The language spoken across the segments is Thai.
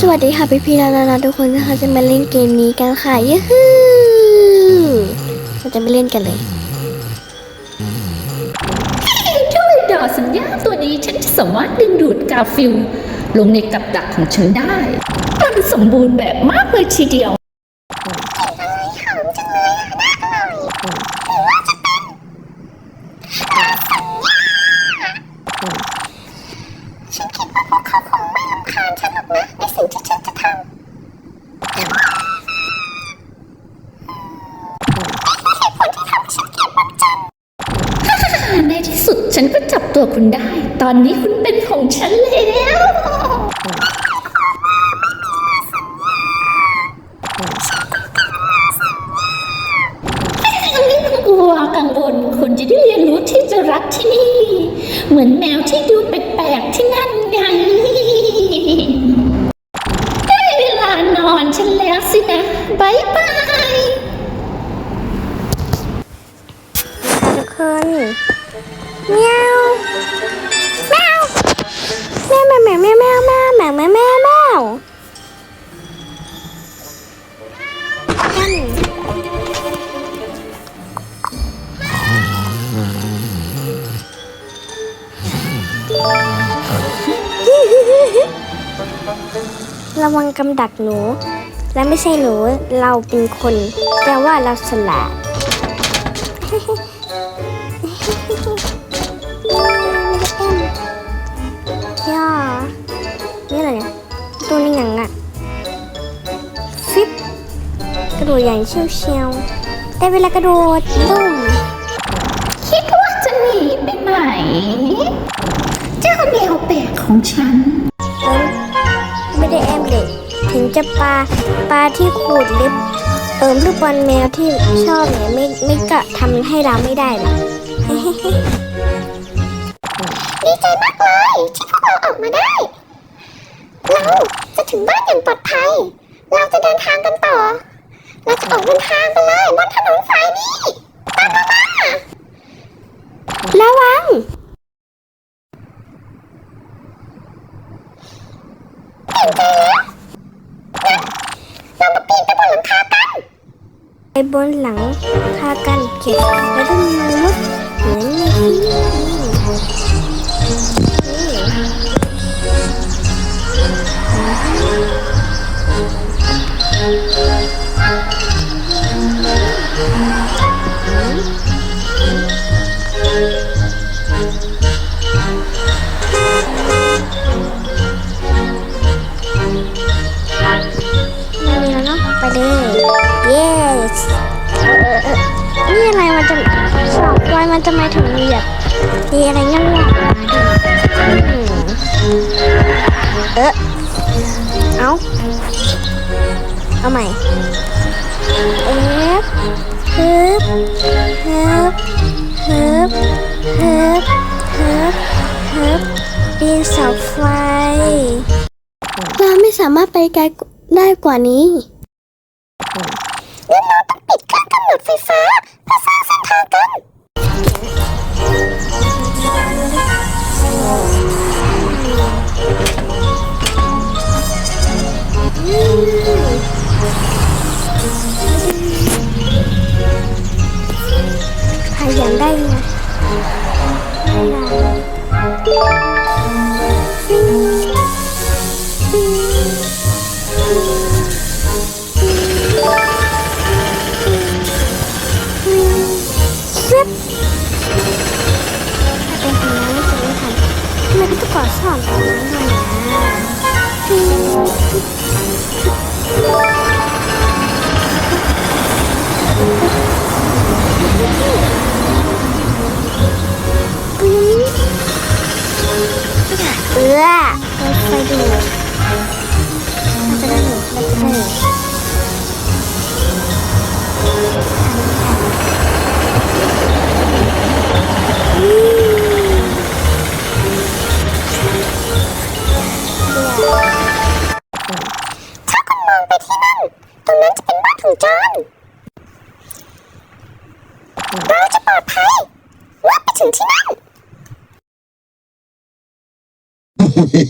สวัสดีค่ะพี่พี่ๆนานาทุกคนนะคะจะมาเล่นเกมนี้กันค่ะยูฮูเราจะไปเล่นกันเลยด้วยดอสัญญาตัวนี้ฉันจะสามารถดึงดูดกาฟิลลงในกับดักของฉันได้ มันสมบูรณ์แบบมากเลยทีเดียว ตัวคุณได้ ตอนนี้คุณเป็นของฉันแล้วไม่ต้องกลัวกังวลคุณจะได้เรียนรู้ที่จะรักที่นี่ เหมือนแมวที่ดูแปลกๆที่นั่นไง ระวังกำดักหนู และไม่ใช่หนู เราเป็นคน แต่ว่าเราสลาดย่านี่อะไรเนี่ยตัวนี้หนังอะฟิปกระโดดอย่างเชี่ยวเชียวได้เวลากระโดดตุ้มคิดว่าจะหนีไปไหน เจ้าแมวแปลกของฉัน จะปลาปลาที่ขูดเล็บเอิมลูกบอลแมวที่ชอบเนี่ยไม่ไม่กะทำให้เราไม่ได้หรอกดีใจมากเลยที่พวกเราออกมาได้ เราจะถึงบ้านอย่างปลอดภัย เราจะเดินทางกันต่อ เราจะออกเดินทางกันเลยบนถนนสายนี้ตามเรามาระวังเรามาปีนไปบนหลังคากัน ไปบนหลังคากันเก็บแล้วก็มีรถเหมือน มันจะไมถึงมีแบบมีอะไรงั้นหรออืมเออเอาเอาใหม่เอฟฮึบฮึบฮึบฮึบฮึบฮึบปีนเสาไฟเราไม่สามารถไปไกลได้กว่านี้งั้นเราต้องปิดเครื่องกำเนิดไฟฟ้าเพื่อสร้างเส้นทางกัน はい、じゃあ終。 อค่อยๆดูมันจะได้หนูมันจะได้หนูถ้าคุณมองไปที่นั่น ตรงนั้นจะเป็นบ้านของจอห์นเราจะปลอดภัยว่าไปถึงที่นั่น ดู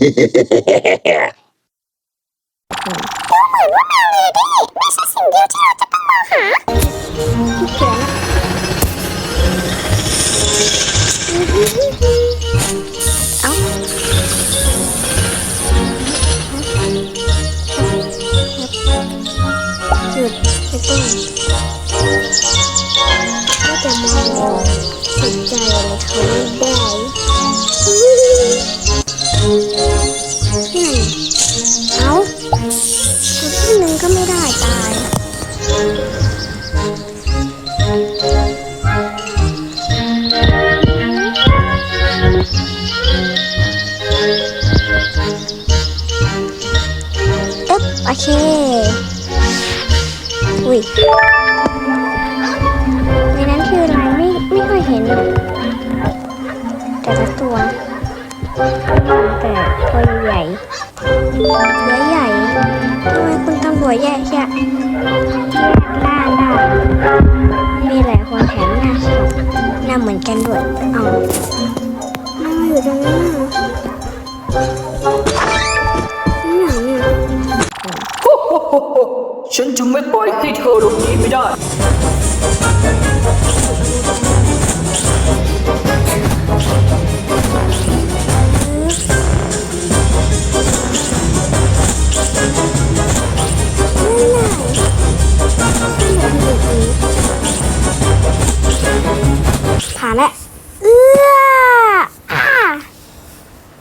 เหมือนว่าแมวเลดี้ไม่ใช่สิ่งเดียวที่เราจะต้องมองหาเอาหยุดไปก่อนมองสนใจอะไรเขาไม่ได้ นี่เอ้าที่หนึ่งก็ไม่ได้ตายอึ๊บโอเค อุ้ยในนั้นคืออะไรไม่ไม่เคยเห็นเลยแต่ละตัว แต่ตัวใหญ่เนื้อใหญ่ทำไมคุณตำรวจแยกแยะแยกล่าได้มีหลายคนแถมหน้าสดหน้าเหมือนกันด้วยเอาทำไมอยู่ตรงนั้นน่ะนี่ไหนเนี่ยฉันจะไม่ปล่อยให้เธอหลบหนีไปได้ เอื้ออ่า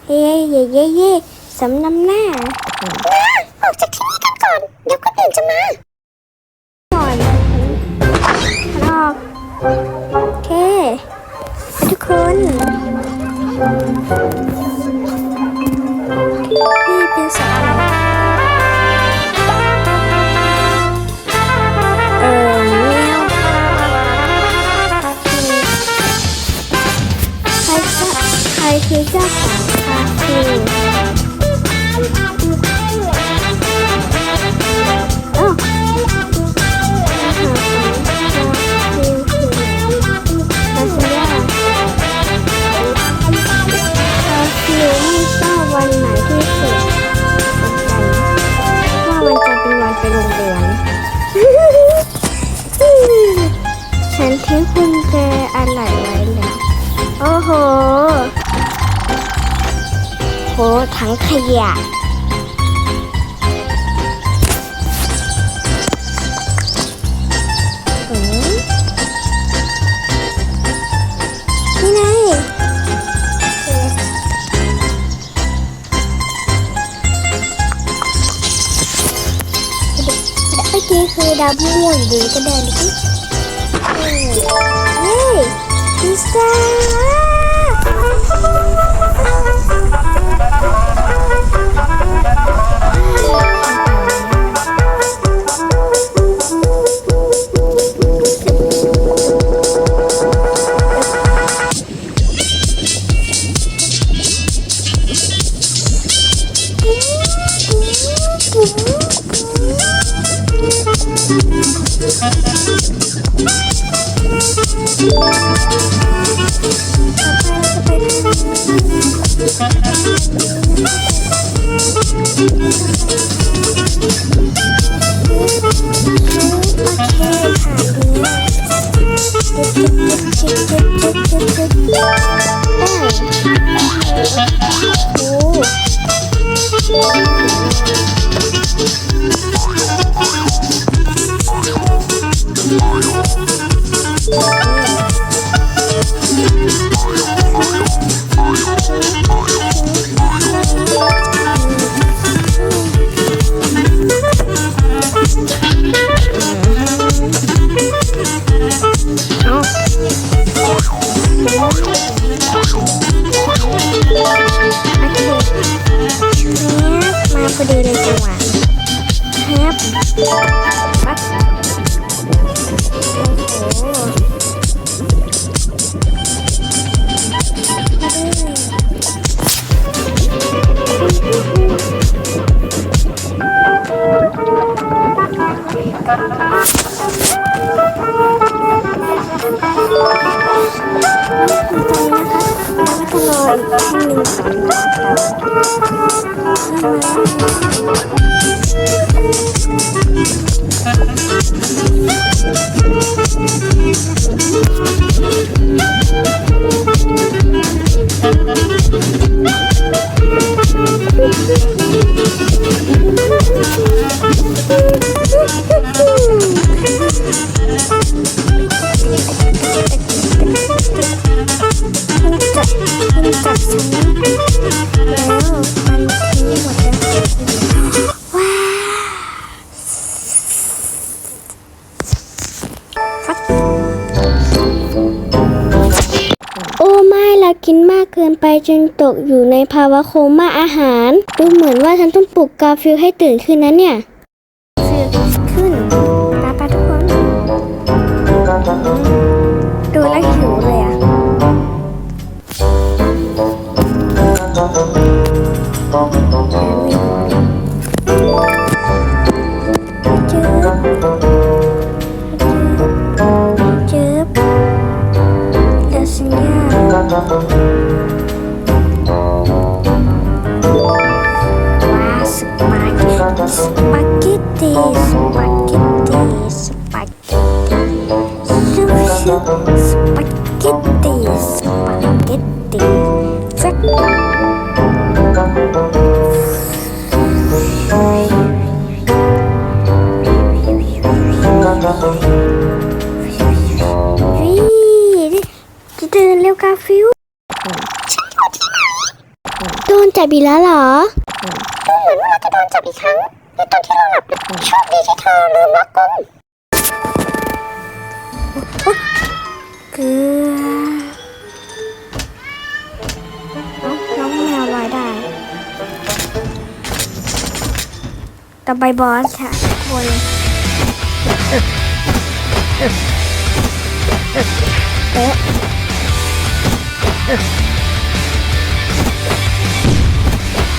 เย่เย่เย่เย่สำนำหน้าออกจากที่นี่กันก่อน เดี๋ยวคนอื่นจะมาก่อนรอบโอเคทุกคนพี่เป็นสาว ทิ้งคุณแจอะไรไว้แล้วโอ้โห โหถังขยะอืมนี่ไงเมื่อกี้คือดาวม่วงดีก็ได้ดิ เฮ้ยพิ ซซ่ ค Thank you. กินมากเกินไปจนตกอยู่ในภาวะโคม่าอาหาร ดูเหมือนว่าฉันต้องปลุกกาฟิลให้ตื่นขึ้นนะเนี่ย บอีกแล้วเหรอดูเหมือนว่าเราจะโดนจับอีกครั้งในตอนที่เราหลับโชคดีที่เธอลืมล็อกกรงเกลือเอ้าน้องแมวลอยได้ต่อไปบอสค่ะบนเอ๊ะ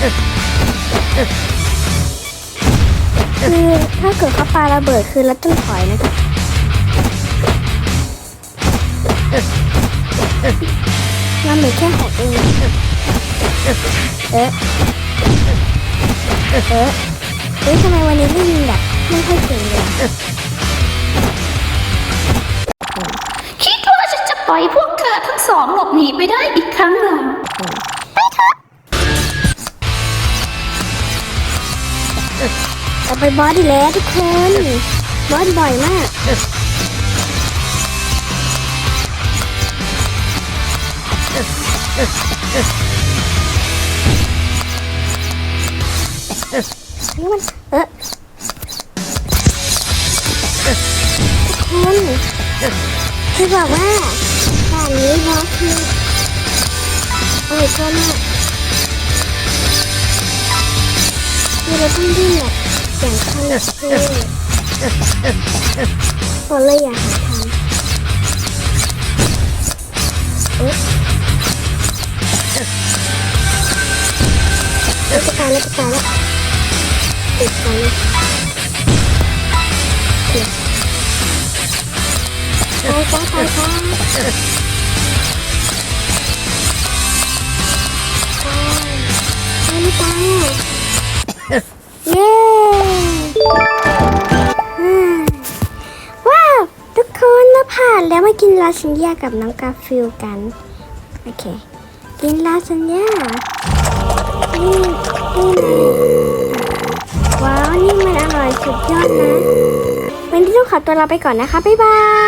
คือถ้าเกิดเขาปาระเบิดคือเราต้องถอยนะคะมันเหลือแค่หกเองเอ๊ะเอ๊ะเฮ้ยทำไมวันนี้ไม่มีแบบไม่ค่อยเก่งเลยอะคิดว่าฉันจะปล่อยพวกเธอทั้งสองหลบหนีไปได้อีกครั้งเหร อต่อไปบอสดีแล้วทุกคนบอสบ่อยมากนี่มันเออทุกคนคือบอกว่าด่านนี้บอสคือโอ้ยก็มากคือเราต้องดิ้นแบบ อย่างขั้นเทพพอเลยอยากหาทำเอ๊ะเอ๊ะจะตายแล้วจะตายแล้วติดกันเลยตายจ้าตายตายตายไม่ตาย ลาซานญ่ากับน้องกาฟิลกัน โอเค กินลาซานญ่านี่นี่ว้าว นี่มันอร่อยสุดยอดนะวันนี้ต้องขอตัวลาไปก่อนนะคะ บ๊ายบาย